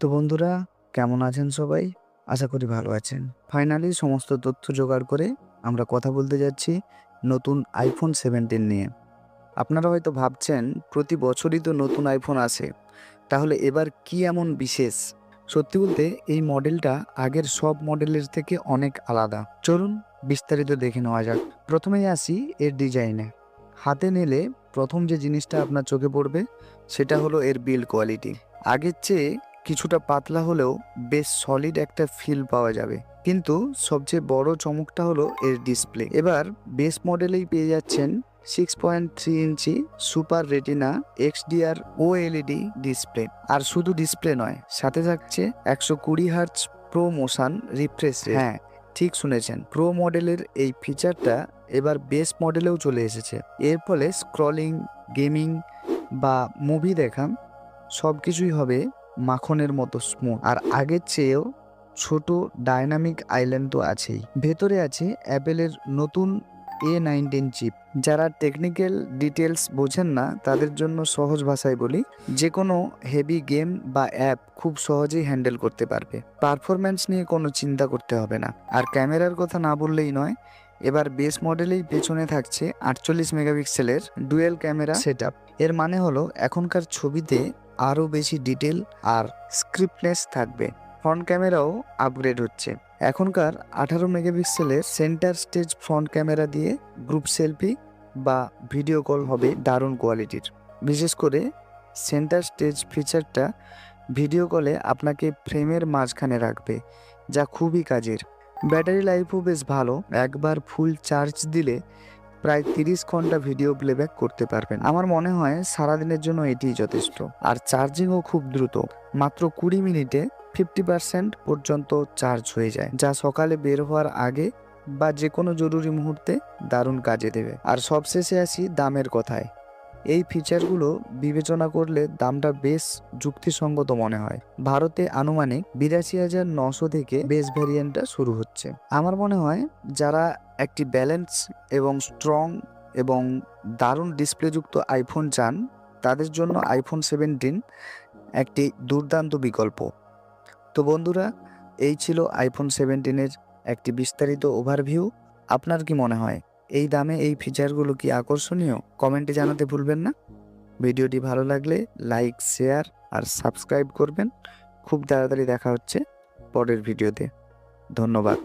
তো বন্ধুরা, কেমন আছেন সবাই? আশা করি ভালো আছেন। ফাইনালি সমস্ত তথ্য জোগাড় করে আমরা কথা বলতে যাচ্ছি নতুন আইফোন সেভেন্টিন নিয়ে। আপনারা হয়তো ভাবছেন, প্রতি বছরই তো নতুন আইফোন আসে। তাহলে এবার কি এমন বিশেষ? সত্যি বলতে, এই মডেলটা আগের সব মডেলের থেকে অনেক আলাদা। চলুন বিস্তারিত দেখে নেওয়া যাক। প্রথমেই আসি এর ডিজাইনে হাতে নিলে প্রথম যে জিনিসটা আপনার চোখে পড়বে, সেটা হলো এর বিল্ড কোয়ালিটি আগের চেয়ে কিছুটা পাতলা হলেও বেশ সলিড একটা ফিল পাওয়া যাবে। কিন্তু সবচেয়ে বড় চমকটা হলো এর ডিসপ্লে এবার বেস মডেলেই পেয়ে যাচ্ছেন six point three inch super retina X XDR OLED display আর শুধু ডিসপ্লে নয়, সাথে থাকছে একশো কুড়ি হার্চ প্রো মোশন রিফ্রেশ হ্যাঁ ঠিক শুনেছেন। প্রো মডেলের এই ফিচারটা এবার বেস মডেলেও চলে এসেছে। এর ফলে স্ক্রলিং গেমিং বা মুভি দেখা সব কিছুই হবে মাখনের মতো স্মুথ। আর আগের চেয়েও ছোট ডাইনামিক আইল্যান্ড তো আছেই। ভেতরে আছে অ্যাপেলের নতুন এ নাইনটিন চিপ। যারা টেকনিক্যাল ডিটেলস বোঝেন না, তাদের জন্য সহজ ভাষায় বলি যে কোনো হেভি গেম বা অ্যাপ খুব সহজেই হ্যান্ডেল করতে পারবে। পারফরম্যান্স নিয়ে কোনো চিন্তা করতে হবে না। আর ক্যামেরার কথা না বললেই নয়, এবার বেস মডেলেই পেছনে থাকছে আটচল্লিশ মেগাপিক্সেলের ডুয়েল ক্যামেরা সেট এর মানে হলো, এখনকার ছবিতে আরও বেশি ডিটেল আর স্ক্রিপ্টনেস থাকবে। ফ্রন্ট ক্যামেরাও আপগ্রেড হচ্ছে। এখনকার আঠারো মেগাপিক্সেলের সেন্টার স্টেজ ফ্রন্ট ক্যামেরা দিয়ে গ্রুপ সেলফি বা ভিডিও কল হবে দারুণ কোয়ালিটির। বিশেষ করে সেন্টার স্টেজ ফিচারটা ভিডিও কলে আপনাকে ফ্রেমের মাঝখানে রাখবে, যা খুবই কাজের। ব্যাটারি লাইফও বেশ ভালো, একবার ফুল চার্জ দিলে প্রায় তিরিশ ঘণ্টা ভিডিও প্লেব্যাক করতে পারবেন। আমার মনে হয় সারাদিনের জন্য এটি যথেষ্ট। আর চার্জিংও খুব দ্রুত। মাত্র কুড়ি মিনিটে ফিফটি পার্সেন্ট পর্যন্ত চার্জ হয়ে যায়, যা সকালে বের হওয়ার আগে বা যে কোনো জরুরি মুহূর্তে দারুণ কাজে দেবে। আর সবশেষে আসি দামের কথায়। এই ফিচারগুলো বিবেচনা করলে দামটা বেশ যুক্তিসঙ্গত মনে হয়। ভারতে আনুমানিক বিরাশি হাজার নশো থেকে বেস ভ্যারিয়েন্টটা শুরু হচ্ছে। আমার মনে হয় যারা একটি ব্যালেন্স এবং স্ট্রং এবং দারুণ ডিসপ্লেযুক্ত আইফোন চান, তাদের জন্য আইফোন সেভেন্টিন একটি দুর্দান্ত বিকল্প। তো বন্ধুরা, এই ছিল আইফোন সেভেন্টিনের একটি বিস্তারিত ওভারভিউ আপনার কি মনে হয়? এই দামে এই ফিচারগুলো কি আকর্ষণীয়? কমেন্টে জানাতে ভুলবেন না। ভিডিওটি ভালো লাগলে লাইক শেয়ার আর সাবস্ক্রাইব করবেন। খুব তাড়াতাড়ি দেখা হচ্ছে পরের ভিডিওতে। ধন্যবাদ।